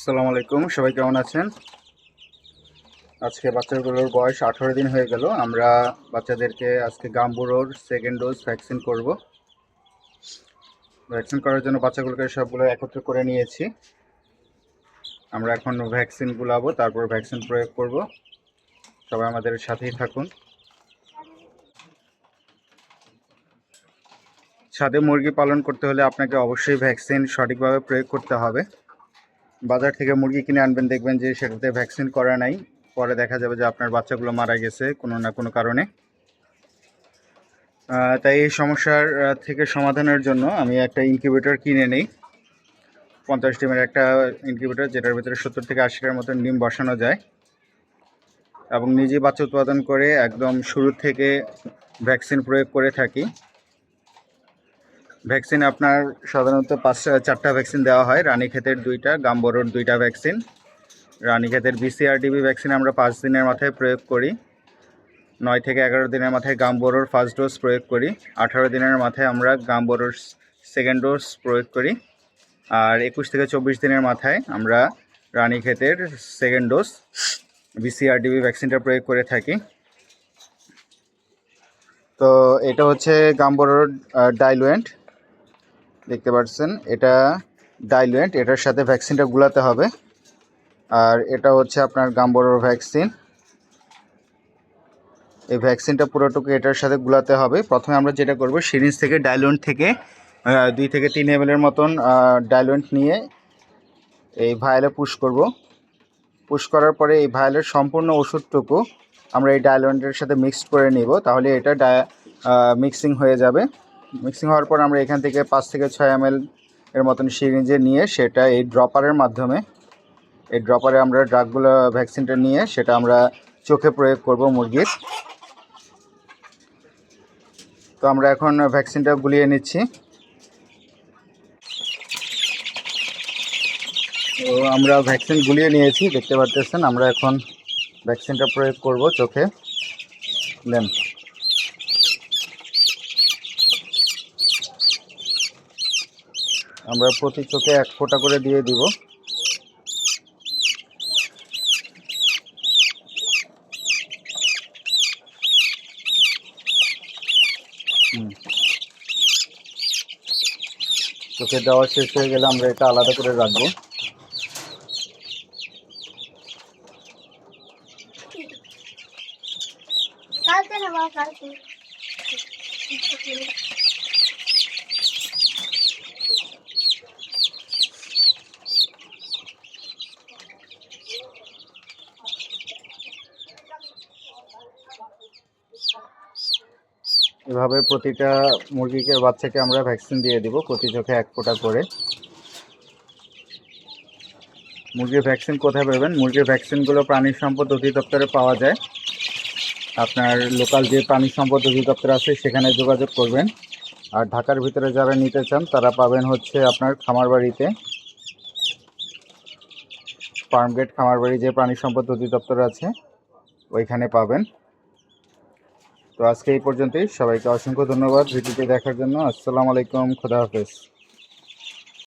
আসসালামু আলাইকুম, সবাই কেমন আছেন? আজকে বাচ্চাগুলোর বয়স আঠারো দিন হয়ে গেল, আমরা বাচ্চাদেরকে আজকে গাম্বুরোর সেকেন্ড ডোজ ভ্যাকসিন করব। ভ্যাকসিন করার জন্য বাচ্চাগুলোকে সবগুলো একত্র করে নিয়েছি। আমরা এখন ভ্যাকসিন গুলাবো, তারপর ভ্যাকসিন প্রয়োগ করব। সবাই আমাদের সাথেই থাকুন। ছাদে মুরগি পালন করতে হলে আপনাকে অবশ্যই ভ্যাকসিন সঠিকভাবে প্রয়োগ করতে হবে। বাজার থেকে মুরগি কিনে আনবেন, দেখবেন যে সেটাতে ভ্যাকসিন করা নাই। পরে দেখা যাবে যে আপনার বাচ্চাগুলো মারা গেছে কোনো না কোনো কারণে। তাই এই সমস্যার থেকে সমাধানের জন্য আমি একটা ইনকিউবেটর কিনে নেই। পঞ্চাশ ডিমের একটা ইনকিউবেটর যেটার ভিতরে সত্তর থেকে আশিটার মতো ডিম বসানো যায়। এবং নিজে বাচ্চা উৎপাদন করে একদম শুরু থেকে ভ্যাকসিন প্রয়োগ করে থাকি। ভ্যাকসিন আপনার সাধারণত পাঁচটা চারটা ভ্যাকসিন দেওয়া হয়। রানীক্ষেতের দুইটা গাম্বরোর দুইটা ভ্যাকসিন। রানীক্ষেতের বিসিআরডিবি ভ্যাকসিন আমরা পাঁচ দিনের মাথায় প্রয়োগ করি। নয় থেকে এগারো দিনের মাথায় গাম্বরোর ফার্স্ট ডোজ প্রয়োগ করি। আঠারো দিনের মাথায় আমরা গাম্বরোর সেকেন্ড ডোজ প্রয়োগ করি। আর একুশ থেকে চব্বিশ দিনের মাথায় আমরা রানীক্ষেতের সেকেন্ড ডোজ বিসিআরডিবি ভ্যাকসিনটা প্রয়োগ করে থাকি। তো এটা হচ্ছে গাম্বরোর ডাইলুয়েন্ট। দেখতে পাচ্ছেন, এটা ডাইলুয়েন্ট এটার সাথে ভ্যাকসিনটা গুলাতে হবে। আর এটা হচ্ছে আপনার গাম্বরোর ভ্যাকসিন এই ভ্যাকসিনটা পুরোটুকু এটার সাথে গুলাতে হবে। প্রথমে আমরা যেটা করব, সিরিঞ্জ থেকে ডাইলুয়েন্ট থেকে দুই থেকে তিন এম মতন ডাইলুয়েন্ট নিয়ে এই ভায়ালে পুশ করব। পুশ করার পরে এই ভায়ালের সম্পূর্ণ ওষুধটুকু আমরা এই ডাইলুয়েন্টের সাথে মিক্সড করে নিব, তাহলে এটা মিক্সিং হয়ে যাবে। মিক্সিং হওয়ার পর আমরা এখান থেকে পাঁচ থেকে ছয় এম এর মতন সিরিঞ্জে নিয়ে সেটা এই ড্রপারের মাধ্যমে, এই ড্রপারে আমরা ড্রাগগুলো ভ্যাকসিনটা নিয়ে সেটা আমরা চোখে প্রয়োগ করব মুরগির। তো আমরা এখন ভ্যাকসিনটা গুলিয়ে নিচ্ছি। তো আমরা ভ্যাকসিন গুলিয়ে নিয়েছি, দেখতে পাচ্ছেন আমরা এখন ভ্যাকসিনটা প্রয়োগ করব চোখে। দেন। আমরা প্রতি চোখে এক ফোঁটা করে দিয়ে দিব। চোখে দেওয়া শেষ হয়ে গেলে আমরা এটা আলাদা করে রাখব। এভাবে প্রতিটা মুরগিকে, বাচ্চাকে আমরা ভ্যাকসিন দিয়ে দিব প্রতি চোখে এক ফোঁটা করে। মুরগির ভ্যাকসিন কোথায় পাবেন? মুরগির ভ্যাকসিনগুলো প্রাণী সম্পদ অধিদপ্তরে পাওয়া যায়। আপনার লোকাল যে প্রাণী সম্পদ অধিদপ্তর আছে, সেখানে যোগাযোগ করবেন। আর ঢাকার ভিতরে যারা নিতে চান, তারা পাবেন হচ্ছে আপনার খামারবাড়িতে। ফার্মগেট খামার বাড়ি যে প্রাণী সম্পদ অধিদপ্তর আছে, ওইখানে পাবেন। তো আজকে এই পর্যন্তই। সবাইকে অসংখ্য ধন্যবাদ ভিডিওটি দেখার জন্য। আসসালামু আলাইকুম খুদা হাফেজ।